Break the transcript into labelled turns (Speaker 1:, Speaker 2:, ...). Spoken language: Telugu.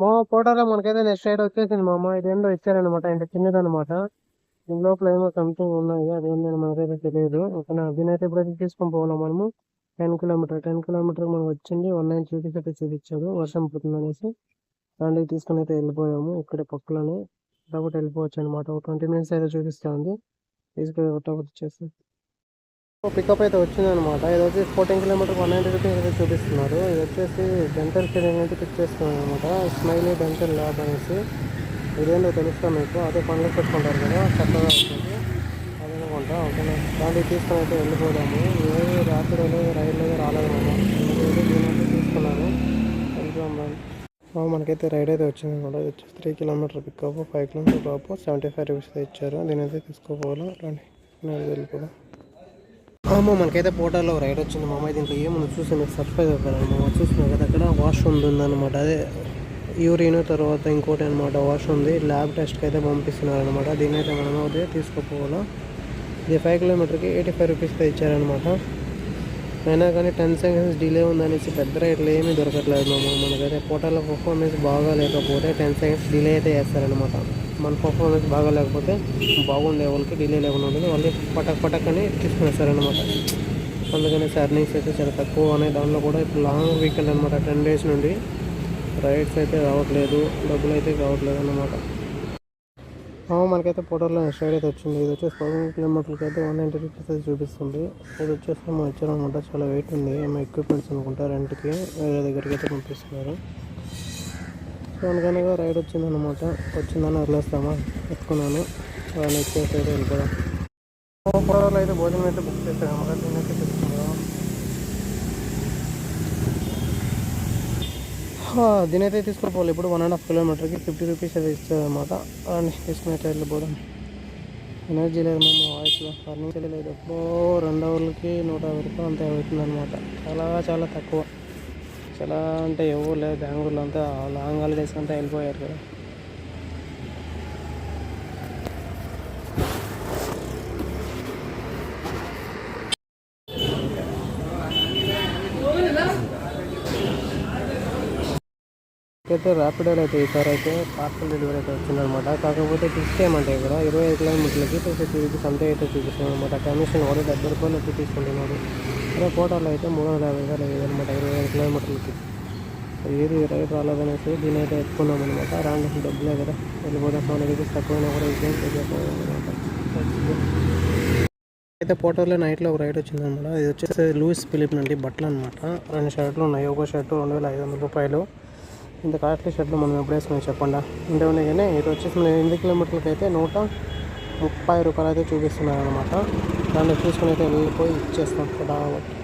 Speaker 1: మా ఫోటోలో మనకైతే నెక్స్ట్ సైడ్ వచ్చేసింది మా అమ్మ ఇది ఏంటో ఇచ్చారనమాట ఇంత చిన్నదనమాట దీని లోపల ఏమో సంథింగ్ ఉన్నాయి. అదేంటని మనకైతే తెలియదు. ఓకేనా దీనైతే అయితే ఇప్పుడైతే తీసుకొని పోవాలా మనము? Ten kilometre. టెన్ కిలోమీటర్ మనం వచ్చింది. వన్ నైన్ చూపిస్ అయితే చూపించాడు వర్షం పడుతుంది అనేసి దాంట్లోకి తీసుకొని అయితే వెళ్ళిపోయాము. ఇక్కడ పక్కలోనే. కాబట్టి వెళ్ళిపోవచ్చు అనమాట ఒక ట్వంటీ మినిట్స్ అయితే చూపిస్తా ఉంది. తీసుకొని ఒకటి వచ్చేసి పికప్ అయితే వచ్చిందనమాట ఇది వచ్చి fourteen kilometre one ninety rupees అయితే చూపిస్తున్నారు. ఇది వచ్చేసి డెంటల్ క్లినిక్ అయితే పిక్ చేస్తున్నాను అనమాట స్మైలీ డెంటల్ ల్యాబ్ అనేసి. ఇదేంటో తెలుస్తా మీకు. అదే పనులు పెట్టుకుంటారు కదా చక్కగా ఉంటుంది. అనుకుంటా ఓకేనా? దాన్ని తీసుకొని అయితే వెళ్ళిపోదాము. ఏ రాత్రి రైలు రాలేదు రాలేదన్నమాట. తీసుకున్నాను. వెళ్దాం మనకైతే రైడ్ అయితే వచ్చింది అనమాట ఇది వచ్చేసి three kilometre pickup five kilometre drop seventy five rupees అయితే ఇచ్చారు. దీని అయితే తీసుకోపోవాలి? రండి. నేను వెళ్ళిపోదాం. అమ్మో మనకైతే పోటాలో రైడ్ వచ్చింది. మా అమ్మాయి దీంట్లో ఏమో చూసి మీకు సర్ప్రైజ్ అవుతారు మా చూస్తున్నాం కదా అక్కడ వాష్రూమ్ ఉందన్నమాట. అదే యూరిన్ తర్వాత ఇంకోటి అనమాట వాష్ ఉంది. ల్యాబ్ టెస్ట్కి అయితే పంపిస్తున్నారనమాట దీని అయితే మనం అదే తీసుకుపోవాలా? ఇది ఫైవ్ కిలోమీటర్కి ఎయిటీ ఫైవ్ రూపీస్ ఇచ్చారనమాట అయినా కానీ టెన్ సెకండ్స్ డిలే ఉందనేసి పెద్ద రేట్లు ఏమీ దొరకట్లేదు మనకైతే పోటాలో పర్ఫార్మెన్స్ బాగా లేకపోతే టెన్ సెకండ్స్ డిలే అయితే చేస్తారనమాట మన పర్ఫార్మెన్స్ బాగా లేకపోతే బాగుండే వాళ్ళకి డిలే లేకుండా ఉంటుంది. వాళ్ళు పటక్ పటక్ అని తీసుకునేస్తారనమాట అందుకని సర్నింగ్స్ అయితే చాలా తక్కువ అనే దానిలో కూడా ఇప్పుడు లాంగ్ వీకెండ్ అనమాట టెన్ డేస్ నుండి రైడ్స్ అయితే రావట్లేదు డబ్బులు అయితే రావట్లేదు అన్నమాట. మనకైతే పోటర్లో సైడ్ అయితే వచ్చింది. ఇది వచ్చేసి పదకొండు కిలోమీటర్లకి అయితే వన్ నైంటీ రూపీస్ అయితే చూపిస్తుంది. ఇది వచ్చేసి మనం ఇచ్చారనమాట చాలా వెయిట్ ఉంది. ఏమో ఎక్విప్మెంట్స్ అనుకుంటా రెంట్కి వేరే దగ్గరికి అయితే పంపిస్తున్నారు. సో అనగనగా రైడ్ వచ్చిందనమాట. వచ్చిందని వదిలేస్తామా? ఎత్తుకున్నాను వాళ్ళని ఇచ్చేసి అయితే వెళ్ళిపోదాం పోటర్లో అయితే భోజనం అయితే బుక్ చేశాను అనమాట దీని అయితే తీసుకున్నాం దీని అయితే తీసుకుని పోవాలి ఇప్పుడు వన్ అండ్ హాఫ్ కిలోమీటర్కి ఫిఫ్టీ రూపీస్ అయితే ఇస్తారనమాట అని తీసుకుని అయితే వెళ్ళిపోదాం. ఎనర్జీ లేదు మేము వాయిస్లో. రన్నింగ్ లేదు. ఎప్పుడో రెండు అవర్లకి నూట యాభై రూపాయలు అంతే అవుతుంది అనమాట చాలా చాలా తక్కువ. చాలా అంటే ఎవరు లేదు బెంగళూరులో అంతా లాంగ్ హాలిడేస్ అంతా వెళ్ళిపోయారు కదా. అయితే ర్యాపిడోలో అయితే ఈసారి అయితే పార్సల్ డెలివరీ అయితే వచ్చిందనమాట కాకపోతే ఫిక్స్ చేయమంటే ఇక్కడ? ఇరవై ఐదు కిలోమీటర్లకి టూ ఫిఫ్టీ రూపీస్ అంతే అయితే చూపిస్తుంది అనమాట కమిషన్ కూడా డెబ్బై రూపాయలు వచ్చి తీసుకుంటున్నాడు అదే కోటాలో అయితే మూడు వందల యాభై వేలు అయ్యేది అనమాట ఇరవై ఐదు కిలోమీటర్లకి ఏది రైట్ రాలేదనేసి దీని అయితే ఎత్తుకున్నాం అనమాట రాండి డబ్బులే కదా. వెళ్ళిపోతే ఫోన్ రూపీస్ తక్కువైనా కూడా ఇంకేం అనమాట అయితే పోటోలో నైట్లో ఒక రైడ్ వచ్చిందనమాట ఇది వచ్చేసి లూయిస్ ఫిలిప్ నుండి బట్టలు అనమాట రెండు షర్ట్లు ఉన్నాయి. ఒక షర్టు రెండు వేల ఐదు వందల రూపాయలు. ఇంత కాస్ట్లీ షర్ట్లు మనం ఎప్పుడు వేసుకుని చెప్పండి? ఇంటే ఉన్నాయి కానీ ఇది వచ్చేసి మన ఎనిమిది కిలోమీటర్లకి అయితే నూట ముప్పై రూపాయలు అయితే చూపిస్తున్నారు అనమాట దాన్ని చూసుకుని అయితే వెళ్ళిపోయి ఇచ్చేస్తాం కాబట్టి